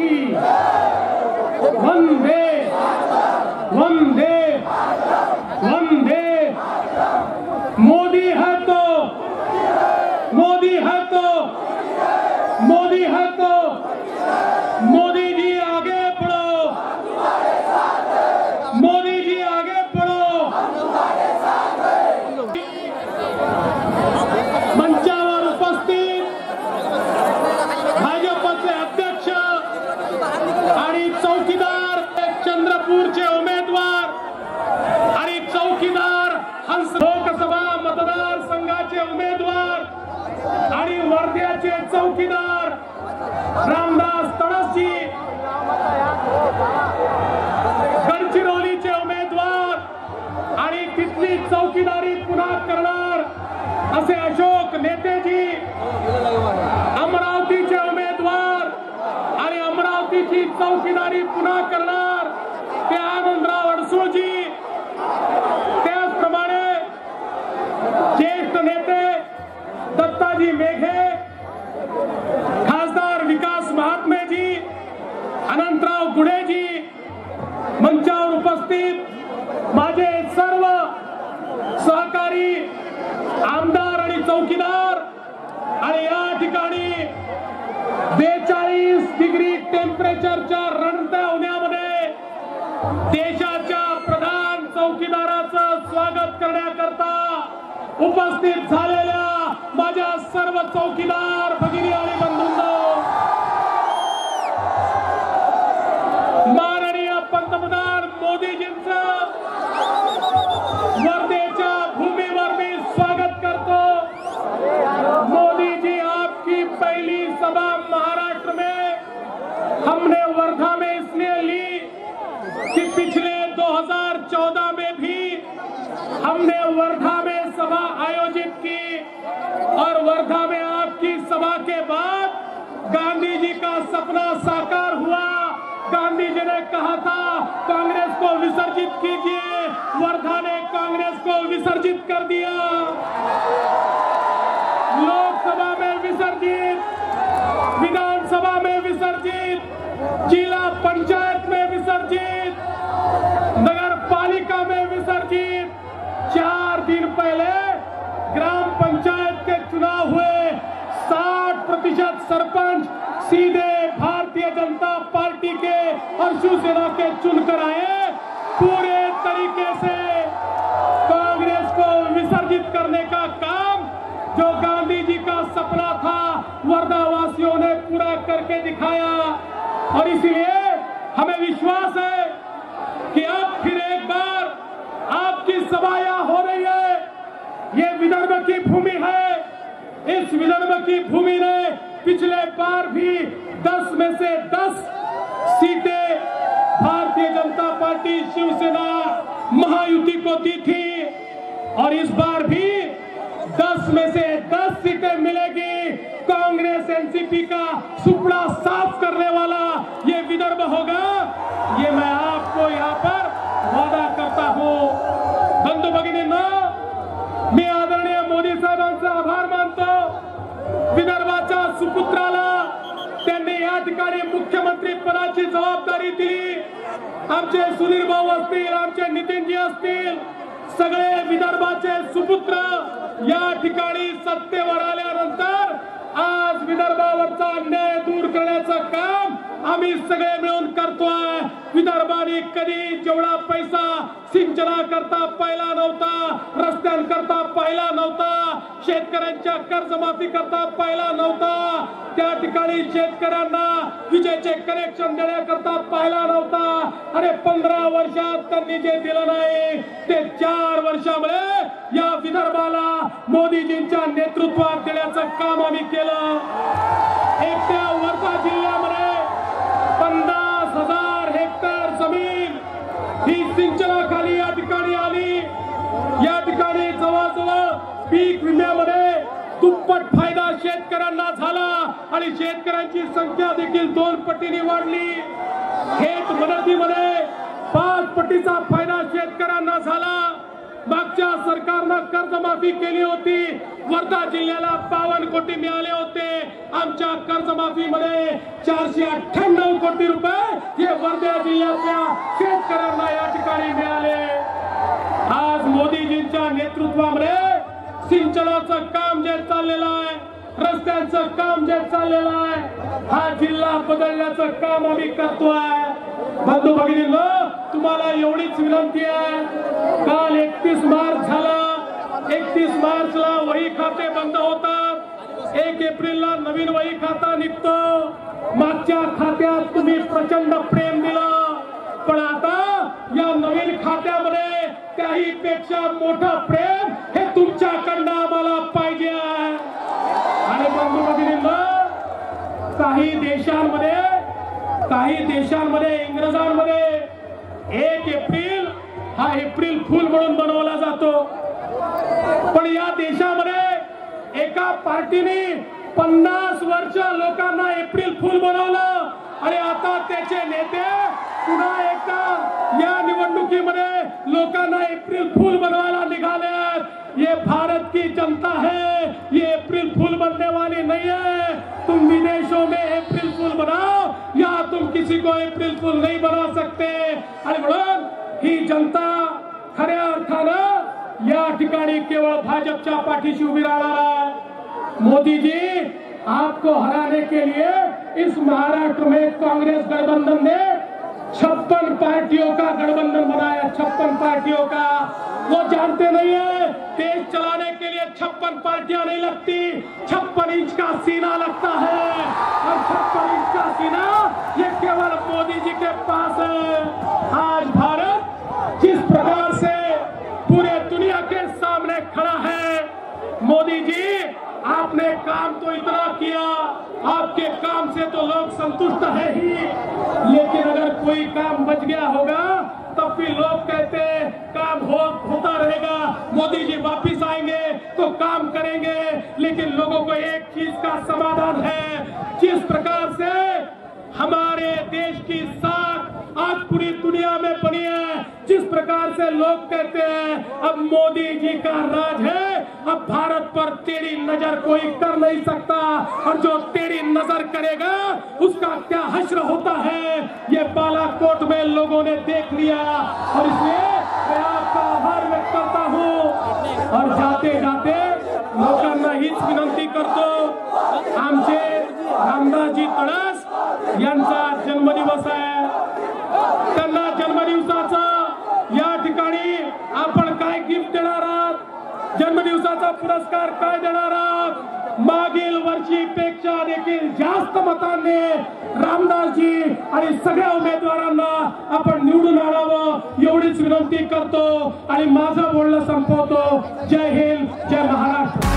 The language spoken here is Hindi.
की वंदे वंदे वंदे मोदी है तो मोदी है तो मोदी है तो मोदी जी आगे बढ़ो मोदी जी आगे बढ़ो मंचावर उपस्थित भाजपचे अध्यक्ष आणि चौकीदार चंद्रपूरचे उमेदवार आणि चौकीदार हंस लोकसभा मतदारसंघाचे उमेदवार आणि वर्ध्याचे चौकीदार रामदास तडसजी गडचिरोलीचे उमेदवार आणि तिथली चौकीदारी पुन्हा करणार असे अशोक नेतेजी अमरावतीचे उमेदवार। आणि अमरावतीची चौकीदारी पुन्हा करणार ते आनंदराव अडसूळजी त्याचप्रमाणे ज्येष्ठ नेते दत्ताजी मेघे। टेम्परेचरच्या रणत्या उन्हामध्ये. देशाच्या प्रधान चौकीदाराचं स्वागत करण्याकरता उपस्थित झाले हमने वर्धा में इसलिए ली कि पिछले 2014 में भी हमने वर्धा में सभा आयोजित की और वर्धा में आपकी सभा के बाद गांधी जी का सपना साकार हुआ। गांधी जी ने कहा था, कांग्रेस को विसर्जित कीजिए। वर्धा ने कांग्रेस को विसर्जित कर दिया। लोकसभा में विसर्जित विधानसभा में विसर्जित, जिला पंचायत में विसर्जित नगर पालिका में विसर्जित। चार दिन पहले ग्राम पंचायत के चुनाव हुए। 60 प्रतिशत सरपंच सीधे भारतीय जनता पार्टी के और शिवसेना के चुनकर आए। पूरे तरीके से कांग्रेस को विसर्जित करने का काम जो का सपना था वर्धा वासियों ने पूरा करके दिखाया और इसलिए हमें विश्वास है कि अब फिर एक बार आपकी सभा हो रही है। ये विदर्भ की भूमि है। इस विदर्भ की भूमि ने पिछले बार भी 10 में से 10 सीटें भारतीय जनता पार्टी शिवसेना महायुति को दी थी। और इस बार भी 10 में से 10 सीटें मिलेगी। कांग्रेस एनसीपी का सुपड़ा साफ़ करने वाला ये विदर्भ होगा। ये मैं आपको यहाँ पर वादा करता हूँ। बंधू भगिनींना, मी आदरणीय मोदी साहेबांचा आभार मानतो विदर्भाच्या सुपुत्राला, त्यांनी या ठिकाणी मुख्यमंत्री पदाची जबाबदारी दिली। आमचे सुधीर भाऊ असतील, आमचे नितीनजी असतील, सगळे विदर्भाचे सुपुत्र या ठिकाणी सत्तेवर आल्यानंतर आज विदर्भावरचा अन्याय दूर करण्याचं काम आम्ही सगळे मिळून करतोय. विदर्भाने कधी जेवढा पैसा सिंचनाकरता पाहिला नव्हता रस्त्यांकरता पाहिला नव्हता शेतकऱ्यांच्या कर्जमाफी करता पाहिला नव्हता त्या ठिकाणी शेतकऱ्यांना विजेचे कनेक्शन देण्याकरता पाहिला नव्हता. अरे पंधरा वर्षात त्यांनी जे दिलं नाही ते चार वर्षामुळे या विदर्भाला मोदीजींच्या नेतृत्वात देण्याचं काम आम्ही केलं. एकट्या वर्धा जिल्ह्यामध्ये पन्नास हजार हेक्टर जमीन ही सिंचनाखाली या ठिकाणी आली. या ठिकाणी जवळजवळ पीक विम्यामध्ये दुप्पट फायदा शेतकऱ्यांना झाला आणि शेतकऱ्यांची संख्या देखील दोन पटीने वाढली. थेट मदतीमध्ये पाच पटीचा फायदा शेतकऱ्यांना झाला. मागच्या सरकारनं कर्जमाफी केली होती. वर्धा जिल्ह्याला बावन्न कोटी मिळाले होते. आमच्या कर्जमाफीमध्ये चारशे अठ्ठ्याण्णव कोटी रुपये हे वर्धा जिल्ह्यातल्या शेतकऱ्यांना या ठिकाणी मिळाले. आज मोदीजींच्या नेतृत्वामध्ये सिंचनाचं काम जे चाललेलं आहे रस्त्यांचं काम जे चाललेलं आहे हा जिल्हा बदलण्याचं काम आम्ही करतोय. बंधू भगिनींनो तुम्हाला एवढीच विनंती आहे. काल एकतीस मार्च झाला. एकतीस मार्चला वही खाते बंद होतात. एक एप्रिलला नवीन वही खाता निघतो. मागच्या खात्यात तुम्ही प्रचंड प्रेम दिलं. पण आता या नवीन खात्यामध्ये त्याही पेक्षा मोठं प्रेम हे तुमच्याकडनं आम्हाला पाहिजे आहे. आणि बंधू भगिनींनो काही देशांमध्ये काही देशांमध्ये इंग्रजांमध्ये एक एप्रिल, हा एप्रिल फुल म्हणून बनवला जातो. पण या देशामध्ये एका वर्ष लोकांना एप्रिल फुल बनवलं. आता त्याचे नेते पुन्हा एप्रिल फुल बनवायला निघाले ये भारत की जनता है. ये अप्रैल फूल बनने वाली नहीं है. तुम विदेशों में अप्रैल फूल तुम किसी को अप्रैल फूल नहीं बना सकते। ही जनता, खऱ्या अर्थानं या ठिकाणी केवळ भाजपच्या पाठीशी उभी आहे. मोदी जी आपको हराने के लिए इस महाराष्ट्र में कांग्रेस गठबंधन ने छप्पन पार्टियों का गठबंधन बनाया, छप्पन पार्टियों का। वो जानते नहीं है। देश चलाने के लिए छप्पन पार्टियाँ नहीं लगती। छप्पन इंच का सीना लगता है। और छप्पन इंच का सीना, ये केवल मोदी जी के पास है। आज भारत जिस प्रकार से पूरे दुनिया के सामने खड़ा है, मोदी जी, आपने काम तो इतना किया, आपके काम से तो लोग संतुष्ट है ही। लेकिन अगर कोई काम बच गया होगा तब भी लोग कहते हैं, काम हो, होता रहेगा। मोदी जी वापिस आएँगे तो काम करेंगे, लेकिन लोगों को एक चीज़ का समाधान है। जिस प्रकार से हमारे देश की साख आज पूरी दुनिया में बनी है प्रकार से लोग कहते हैं, अब मोदी जी का राज है, अब भारत पर तेरी नज़र कोई कर नहीं सकता, और जो तेरी नज़र करेगा, उसका क्या हश्र होता है? ये बालाकोट में लोगों ने देख लिया, और इसलिए मैं आपका आभार व्यक्त करता हूँ। और जाते जाते लोकांना हीच विनंती करतो जन्मदिवसाचा पुरस्कार काय देणार आहात? मागील वर्षीपेक्षा देखील जास्त मतांनी रामदासजी आणि सगळ्या उमेदवारांना आपण निवडून आणावं एवढीच विनंती करतो आणि माझं बोलणं संपवतो. जय हिंद जय महाराष्ट्र.